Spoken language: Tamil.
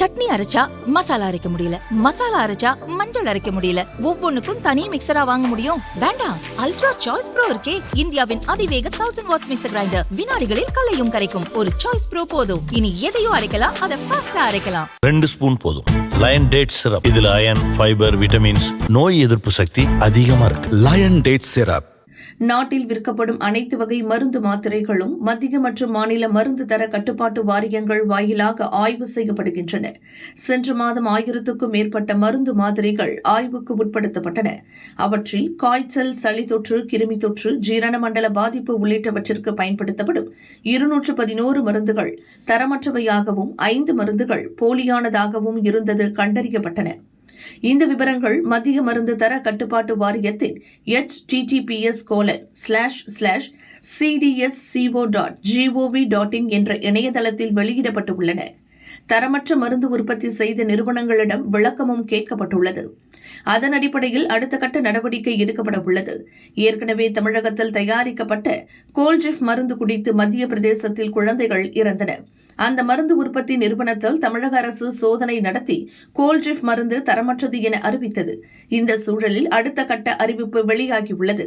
சட்னி அரைச்சா மசாலா அரைக்க முடியல. மசாலா அரைச்சா மஞ்சள் அரைக்க முடியல. ஒவ்வொன்னுக்கும் தனி மிக்சரா வாங்க முடியும். வேண்டாம். அல்ட்ரா சாய்ஸ் ப்ரோ இருக்கே. இந்தியாவின் அதிவேக தௌசண்ட் வாட்ஸ் மிக்சர் கிரைண்டர் வினாடிகளில் கலையும் கரைக்கும். ஒரு சாய்ஸ் ப்ரோ போதும். இனி எதையும் அரைக்கலாம். அதை ஃபாஸ்டா அரைக்கலாம். ரெண்டு ஸ்பூன் போதும். லயன் டேட் சிரப் இதுல அயன் ஃபைபர் விட்டமின்ஸ் நோய் எதிர்ப்பு சக்தி அதிகமா இருக்கு. லயன் டேட் சிரப் நாட்டில் விற்கப்படும் அனைத்து வகை மருந்து மாத்திரைகளும் மத்திய மற்றும் மாநில மருந்து தர கட்டுப்பாட்டு வாரியங்கள் வாயிலாக ஆய்வு செய்யப்படுகின்றன. சென்ற மாதம் ஆயிரத்துக்கும் மேற்பட்ட மருந்து மாதிரிகள் ஆய்வுக்கு உட்படுத்தப்பட்டன. அவற்றில் காய்ச்சல் சளி தொற்று கிருமி தொற்று ஜீரண மண்டல பாதிப்பு உள்ளிட்டவற்றிற்கு பயன்படுத்தப்படும் இருநூற்று பதினோரு மருந்துகள் தரமற்றவையாகவும் ஐந்து மருந்துகள் போலியானதாகவும் இருந்தது கண்டறியப்பட்டன. இந்த விவரங்கள் மத்திய மருந்து தர கட்டுப்பாட்டு வாரியத்தின் H TTPS colon slash slash CDSCO dot GOV dot in என்ற இணையதளத்தில் வெளியிடப்பட்டுள்ளன. தரமற்ற மருந்து உற்பத்தி செய்த நிறுவனங்களிடம் விளக்கமும் கேட்கப்பட்டுள்ளது. அதன் அடிப்படையில் அடுத்த கட்ட நடவடிக்கை எடுக்கப்பட உள்ளது. ஏற்கனவே தமிழகத்தில் தயாரிக்கப்பட்ட கோல்ஜிஃப் மருந்து குடித்து மத்திய பிரதேசத்தில் குழந்தைகள் இறந்தன அந்த மருந்து உற்பத்தி நிறுவனத்தில் தமிழக அரசு சோதனை நடத்தி கோல்ட்ரிப் மருந்து தரமற்றது என அறிவித்தது. இந்த சூழலில் அடுத்த கட்ட அறிவிப்பு வெளியாகியுள்ளது.